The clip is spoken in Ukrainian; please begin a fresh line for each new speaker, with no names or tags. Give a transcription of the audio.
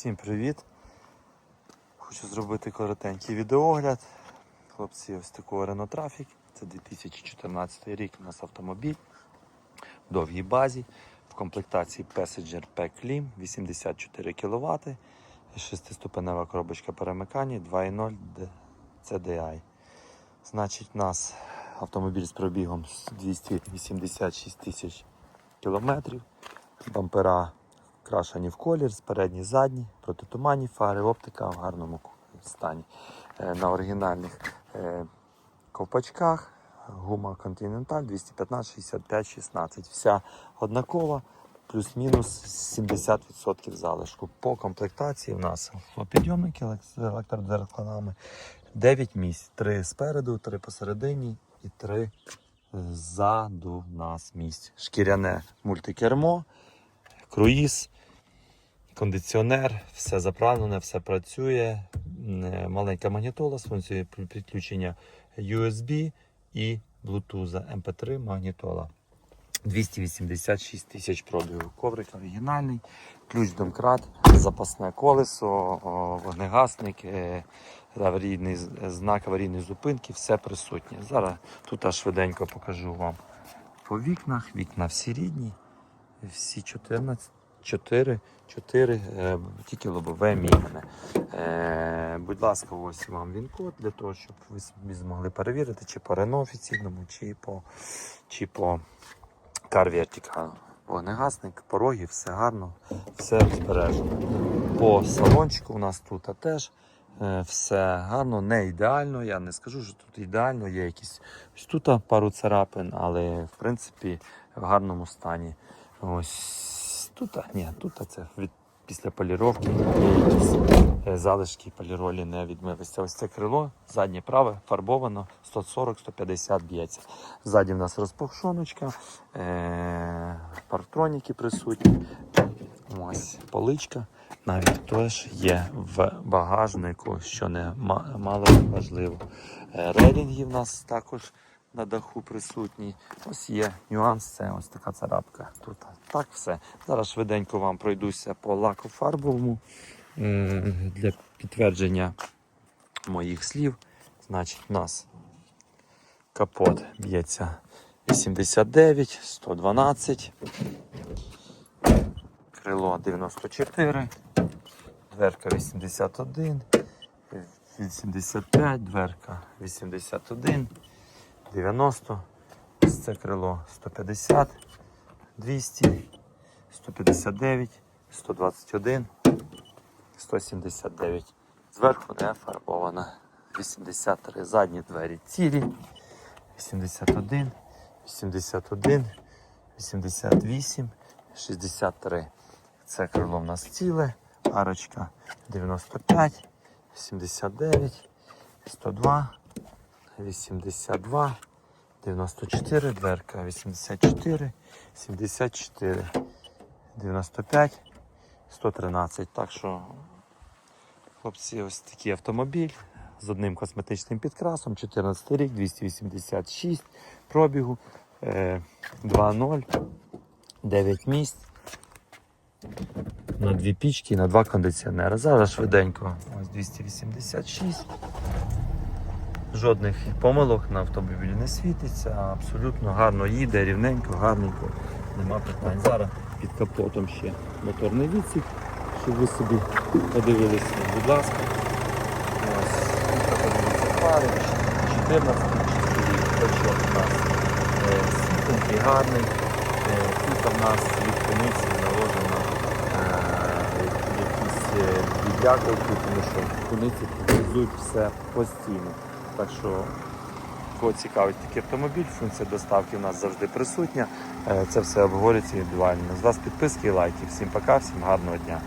Всім привіт! Хочу зробити коротенький відеогляд. Хлопці, ось такого Renault Traffic. Це 2014 рік у нас автомобіль в довгій базі. В комплектації Passenger Pack Lim 84 кВт, 6-ступенева коробочка перемикання 2.0 CDI. Значить, у нас автомобіль з пробігом 286 тисяч кілометрів. Бампера крашені в колір, спередні, задні, протитуманні фари, оптика в гарному стані. Е, На оригінальних е, ковпачках гума Continental 215, 65, 16. Вся однакова, плюс-мінус 70% залишку. По комплектації у нас підйомники з електродзеркалами, 9 місць. 3 спереду, 3 посередині і 3 ззаду нас місць. Шкіряне мультикермо, круїз, кондиціонер, все заправлене, все працює. Е, Маленька магнітола з функцією підключення USB і Bluetooth MP3 магнітола. 286 тисяч пробігу. Коврик оригінальний, ключ домкрат, запасне колесо, вогнегасник, е, аварійний знак аварійної зупинки, все присутнє. Зараз тут аж швиденько покажу вам по вікнах. Вікна всі рідні, всі 14, 4, 4 е, тільки лобове мігане. Е, будь ласка, ось вам він-код для того, щоб ви собі змогли перевірити, чи по Renault офіційному, чи по, чи по Car Vertical. Вогнегасник, пороги, все гарно, все збережено. По салончику у нас тут теж е, все гарно, не ідеально. Я не скажу, що тут ідеально, є якісь ось тут пару царапин, але в принципі в гарному стані. Ось тут, ні, тут це від після поліровки якісь е, залишки поліролі не відмилися. Ось це крило, заднє праве, фарбовано, 140-150 б'ється. Ззаді в нас розпашоночка, е- парктроніки присутні. Ось поличка. Навіть теж є в багажнику, що не мало важливо. Е, Релінги в нас також на даху присутні. Ось є нюанс, це ось така царапка. Тут так все. Зараз швиденько вам пройдуся по лакофарбовому для підтвердження моїх слів. Значить, у нас капот б'ється 89, 112, крило 94, дверка 81, 85, дверка 81, 90, це крило 150, 200, 159, 121, 179. Зверху не фарбована. 83 задні двері цілі. 81, 81, 88, 63. Це крило в нас ціле. Арочка 95, 79, 102, 82, 94, дверка 84, 74, 95, 113. Так що, хлопці, ось такий автомобіль з одним косметичним підкрасом, 14 рік, 286 пробігу, е, 2.0, 9 місць. На дві пічки і на два кондиціонери. Зараз швиденько. Ось 286. Жодних помилок на автомобілі не світиться, абсолютно гарно їде, рівненько, гарненько, нема питань. Зараз під капотом ще моторний відсік, щоб ви собі подивилися, будь ласка. Ось, тут 14 рік, у нас е, світленький, гарний. Е, Тут у нас від куниці наложено е, якісь віддяковки, тому що куниці везуть все постійно. Так що, кого цікавить такий автомобіль, функція доставки у нас завжди присутня. Е, Це все обговорюється індивідуально. З вас підписки і лайки. Всім пока, всім гарного дня.